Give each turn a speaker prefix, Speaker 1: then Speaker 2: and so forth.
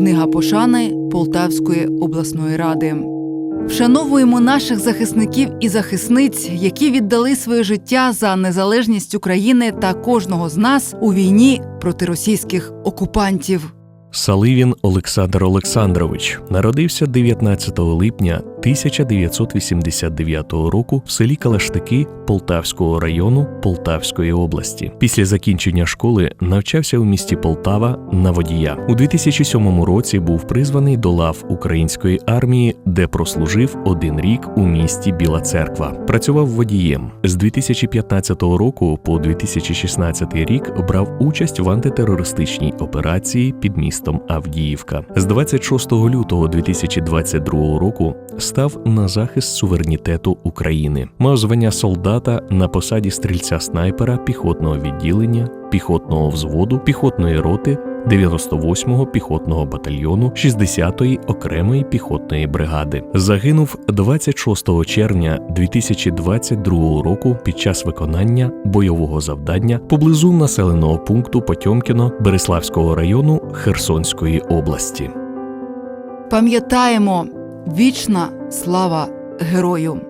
Speaker 1: Книга пошани Полтавської обласної ради. Вшановуємо наших захисників і захисниць, які віддали своє життя за незалежність України та кожного з нас у війні проти російських окупантів.
Speaker 2: Саливін Олександр Олександрович народився 19 липня 1989 року в селі Калаштики Полтавського району Полтавської області. Після закінчення школи навчався у місті Полтава на водія. У 2007 році був призваний до лав української армії, де прослужив один рік у місті Біла Церква. Працював водієм з 2015 року по 2016 рік брав участь в антитерористичній операції під містом Авдіївка. З 26 лютого 2022 року став на захист суверенітету України. Мав звання солдата на посаді стрільця снайпера піхотного відділення, піхотного взводу, піхотної роти. 98-го піхотного батальйону 60-ї окремої піхотної бригади загинув 26 червня 2022 року під час виконання бойового завдання поблизу населеного пункту Потьомкіно Береславського району Херсонської області.
Speaker 1: Пам'ятаємо вічна слава герою.